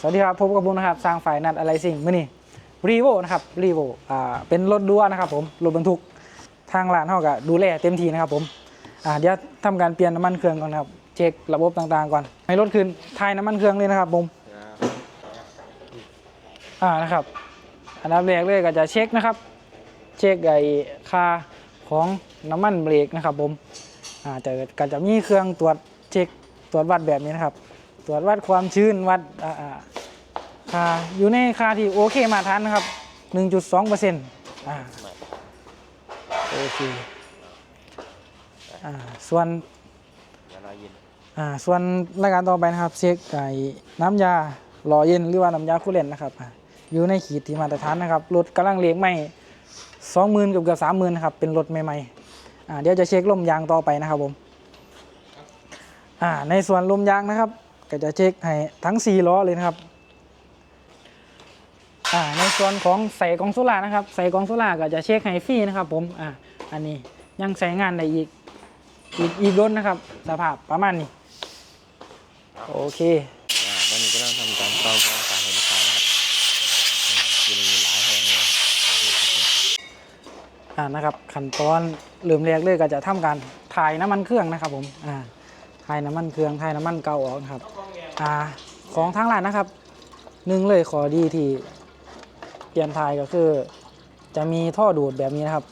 สวัสดีครับพบกับผมนะครับสร้างฝ่ายนัดอะไรสิ่งมื่อนี้รีโวนะครับรีโวอ่าเป็นรถดัวนะครับผมรถบรรทุกทางร้านเขาก็ดูแลเต็มที่นะครับผมอ่าเดี๋ยวทำการเปลี่ยนน้ำมันเครื่องก่อนนะครับเช็คระบบต่างๆก่อนให้รถคืนทายน้ำมันเครื่องเลยนะครับผมอ่านะครับอันดับแรกเลยก็จะเช็คนะครับ เช็คไอ้ค่าของน้ำมันเบรกนะครับผมอ่าจะก็จะมีเครื่องตรวจเช็คตรวจวัดแบบนี้นะครับ ตรวจวัดความชื้นวัดค่าอยู่ในค่าที่โอเคมาตรฐานนะครับ 1.2เปอร์เซ็นต์อ่าโอเคอ่าส่วนอ่าส่วนรายการต่อไปนะครับเช็คไอ้น้ำยาหล่อเย็นหรือว่าน้ำยาคูลเลนนะครับอยู่ในขีดที่มาตรฐานนะครับรถกำลังเลี้ยงไม่สองหมื่นเกือบเกือบสามหมื่นนะครับเป็นรถใหม่ๆอ่าเดี๋ยวจะเช็คลมยางต่อไปนะครับผมอ่าในส่วนลมยางนะครับ ก็จะเช็คให้ทั้ง 4 ล้อเลยนะครับอ่าในส่วนของใส่กองโซล่านะครับ ใส่กองโซล่าก็จะเช็คให้ฟรีนะครับผมอ่าอันนี้ยังใช้งานได้อีกอีกอีกรถนะครับ สภาพประมาณนี้ โอเคตอนนี้ก็ต้องทำการกรองกรองการให้ลูกค้านะครับอืมกินหลายแห่งเลยอ่านะครับขั้นตอนเริ่มแรกเลยก็จะทำการถ่ายน้ำมันเครื่องนะครับผมอ่าถ่ายน้ำมันเครื่องถ่ายน้ำมันเก่าออกครับ อ่าของทางร้านนะครับหนึ่งเลยขอดีที่เปลี่ยนถ่ายก็คือ จะมีท่อดูดแบบนี้นะครับ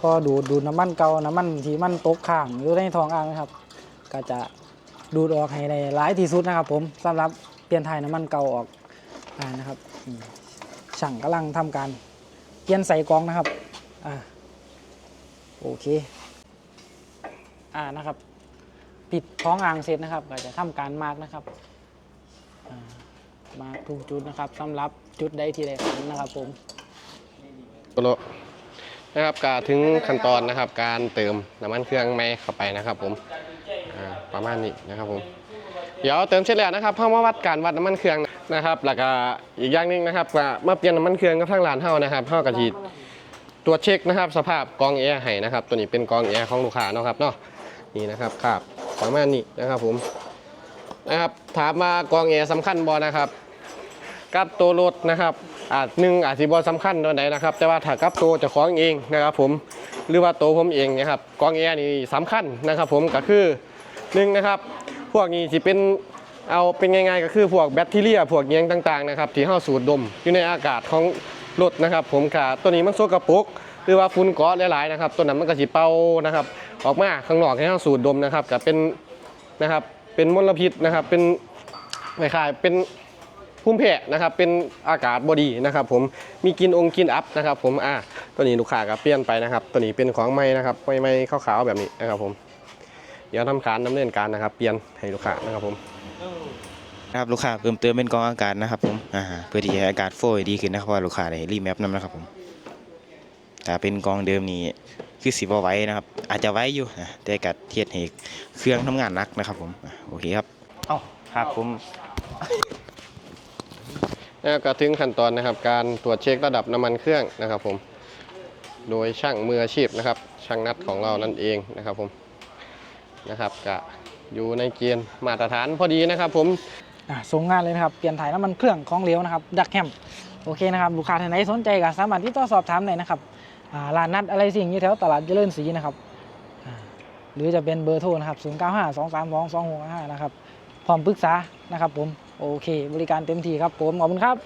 ท่อดูดดูดน้ำมันเก่าน้ำมันที่มันตกค้างอยู่ในท้องอ่างนะครับ ก็จะดูดออกให้ได้หลายที่สุดนะครับ ผมสำหรับเปลี่ยนถ่ายน้ำมันเก่าออกอ่านะครับช่างกำลังทำการเปลี่ยนใส่กรองนะครับอ่าโอเคอ่านะครับ ปิดท้องอ่างเสร็จนะครับ ก็จะทำการมาร์กนะครับ มาร์กทุกจุดนะครับสำหรับจุดใดที่ได้ขันนะครับผมโปโลนะครับกาถึงขั้นตอนนะครับ การเติมน้ำมันเครื่องไม่เข้าไปนะครับ ผมอ่าประมาณนี้นะครับผม เดี๋ยวเติมเสร็จแล้วนะครับเพื่อมาวัดการวัดน้ำมันเครื่องนะครับ แล้วก็อีกอย่างหนึงนะครับก็มาเปลี่ยนน้ำมันเครื่องกับทางร้านเฮานะครับเฮากะทิตรวจเช็คนะครับ สภาพกรองแอร์ให้นะครับ ตัวนี้เป็นกรองแอร์ของลูกค้าเนาะครับเนาะนี่นะครับครับประมาณนี้นะครับผม นะครับ ถามมากองแอร์สำคัญบ่นะครับ กับตัวรถนะครับอาจหนึ่งอาจสิบอสำคัญตัวไหนนะครับ แต่ว่าถ้ากับตัวเจ้าของเองนะครับ ผมหรือว่าตัวผมเองเนะครับกองแอนี่สำคัญนะครับ ผมก็คือหนึ่งนะครับ พวกนี้สิเป็นเอาเป็นง่ายๆก็คือพวกแบคทีเรียพวกเยียงต่างๆนะครับที่เฮาสูดดมอยู่ในอากาศของรถนะครับ ผมกะตัวนี้มันโซกระปุกหรือว่าฝุ่นเกาะหลายๆนะครับตัวนั้นมันก็สิเป่านะครับ ออกมาข้างนอกให้เฮาสูดดมนะครับก็เป็นนะครับ เป็นมลพิษนะครับ เป็นคล้ายๆเป็นภูมิแพ้นะครับ เป็นอากาศบดีนะครับ ผมมีกินองค์กินอัพนะครับ ผมอ่าตัวนี้ลูกค้าก็เปลี่ยนไปนะครับ ตัวนี้เป็นของใหม่นะครับไม่ไม่ขาวๆแบบนี้นะครับ ผม เดี๋ยวทำการดำเนินการนะครับ เปลี่ยนให้ลูกค้านะครับผมนะครับลูกค้าเพิ่มเติมเป็นกองอากาศนะครับผมอ่าเพื่อที่ให้อากาศโฟลว์ดีขึ้นนะครับเพราะว่าลูกค้าได้รีแมปนำนะครับผม แต่เป็นกรองเดิมนี้คือสีบ่ไหว้นะครับ อาจจะไหว้อยู่นะแต่กัดเทียดให้เครื่องทำงานหนักนะครับผมอะโอเคครับเอ้าครับผมแล้วก็ถึงขั้นตอนนะครับ การตรวจเช็คระดับน้ำมันเครื่องนะครับผม โดยช่างมืออาชีพนะครับ ช่างนัดของเรานั่นเองนะครับผมนะครับก็อยู่ในเกณฑ์มาตรฐานพอดีนะครับ ผมอ่าส่งงานเลยนะครับเปลี่ยนถ่ายน้ำมันเครื่องของเหลวนะครับดักแฮมโอเคนะครับลูกค้าท่านไหนสนใจก็สามารถที่ต่อสอบถามได้นะครับอ่า ร้านนัดอะไรสิ่งนี้แถวตลาดเจริญศรีนะครับหรือจะเป็นเบอร์โทรนะครับ 0 9 5 2 3 2 2 6 5 นะครับ พร้อมปรึกษานะครับผม โอเค บริการเต็มที่ครับผม ขอบคุณครับ